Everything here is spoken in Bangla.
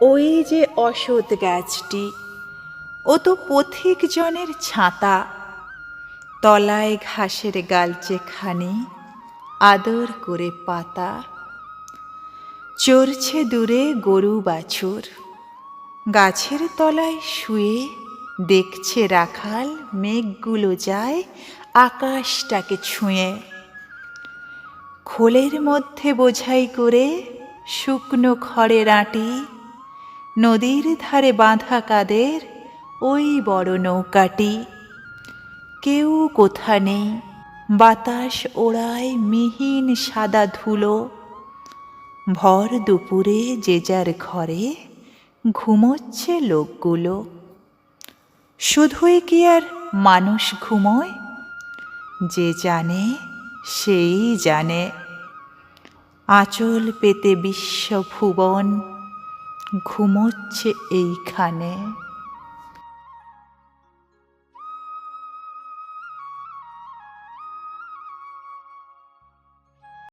ওই যে অসৎ গাছটি, ও তো পথিক জনের ছাতা। তলায় ঘাসের গালচে খানি আদর করে পাতা। চড়ছে দূরে গরু বাছুর, গাছের তলায় শুয়ে দেখছে রাখাল মেঘগুলো যায় আকাশটাকে ছুঁয়ে। খোলের মধ্যে বোঝাই করে শুকনো খড়ের আঁটি নদীর ধারে বাঁধা কাদের? ওই বড় নৌকাটি। কেউ কোথা নেই। বাতাস ওড়ায় মিহিন সাদা ধুলো। ভর দুপুরে যে যার ঘরে ঘুমোচ্ছে লোকগুলো। শুধুই কি আর মানুষ ঘুমোয়? যে জানে, সেই জানে। আঁচল পেতে বিশ্ব বিশ্বভুবন ঘুমোচ্ছে এইখানে।